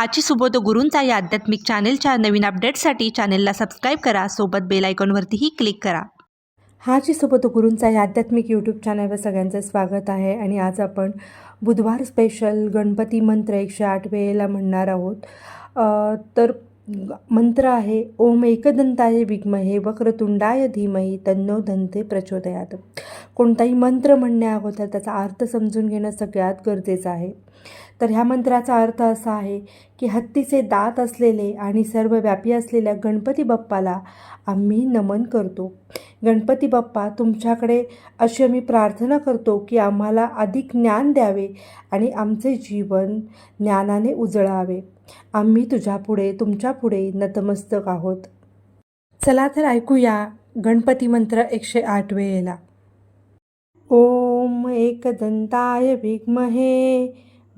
हाची सुबोध गुरूंचा या आध्यात्मिक चॅनेलच्या नवीन अपडेट्ससाठी चॅनेलला सबस्क्राईब करा. सोबत बेल आयकॉनवरतीही क्लिक करा. हाची सोबत गुरूंचा या आध्यात्मिक यूट्यूब चॅनलवर सगळ्यांचं स्वागत आहे आणि आज आपण बुधवार स्पेशल गणपती मंत्र एकशे आठ वेळेला म्हणणार आहोत. तर मंत्र आहे ओम एकदंताय विद्महे वक्रतुंडाय धीमही तन्नो धनते प्रचोदयात. कोणताही मंत्र म्हणण्या अगोदर त्याचा अर्थ समजून घेणं सगळ्यात गरजेचं आहे. तर ह्या मंत्राचा अर्थ असा आहे की हत्तीचे दात असलेले आणि सर्वव्यापी असलेल्या गणपती बाप्पाला आम्ही नमन करतो. गणपती बाप्पा तुमच्याकडे अशी आम्ही प्रार्थना करतो की आम्हाला अधिक ज्ञान द्यावे आणि आमचे जीवन ज्ञानाने उजळावे. आम्ही तुझ्यापुढे तुमच्यापुढे नतमस्तक आहोत. चला तर ऐकूया गणपती मंत्र एकशे आठ वेळेला. ओम एकदंताय विद्महे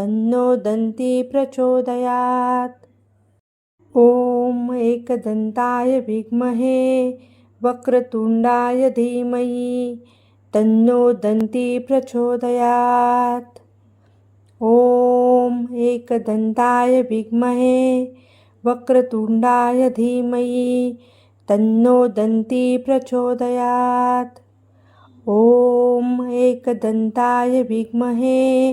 तन्नो दन्ती प्रचोदयात्। ॐ एकदन्ताय विद्महे, वक्रतुण्डाय धीमहि तन्नो दन्ती प्रचोदयात्। ॐ एकदन्ताय विद्महे, वक्रतुण्डाय धीमहि तन्नो दन्ती प्रचोदयात्। ॐ एकदन्ताय विद्महे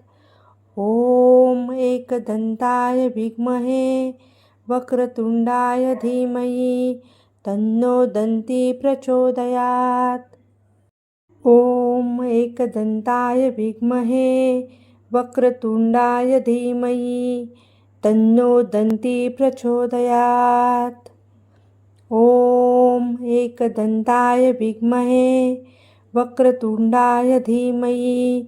ॐ एकदन्ताय विद्महे, वक्रतुण्डाय धीमहि, तन्नो दन्ती प्रचोदयात्। ॐ एकदन्ताय विद्महे, वक्रतुण्डाय धीमहि, तन्नो दन्ती प्रचोदयात्। ॐ एकदन्ताय विद्महे, वक्रतुण्डाय धीमहि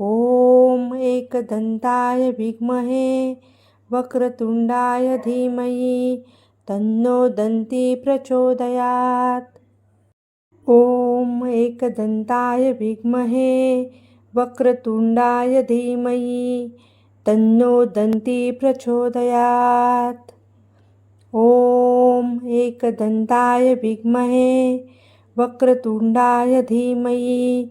ॐ एकदन्ताय विद्महे, वक्रतुण्डाय धीमहि, तन्नो दन्ती प्रचोदयात्। ॐ एकदन्ताय विद्महे, वक्रतुण्डाय धीमहि, तन्नो दन्ती प्रचोदयात्। ॐ एकदन्ताय विद्महे, वक्रतुण्डाय धीमहि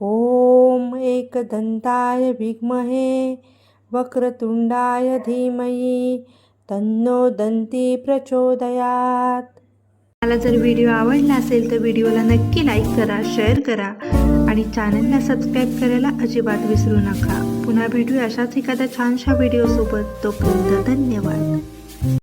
ॐ एकदन्ताय विद्महे वक्रतुण्डाय धीमहि तन्नो दंती प्रचोदयात. मला जर व्हिडिओ आवडला असेल तर व्हिडिओला नक्की लाईक करा शेअर करा आणि चॅनलला सबस्क्राईब करायला अजिबात विसरू नका. पुन्हा भेटूया अशाच एखाद्या छानशा व्हिडिओसोबत. तोपर्यंत धन्यवाद.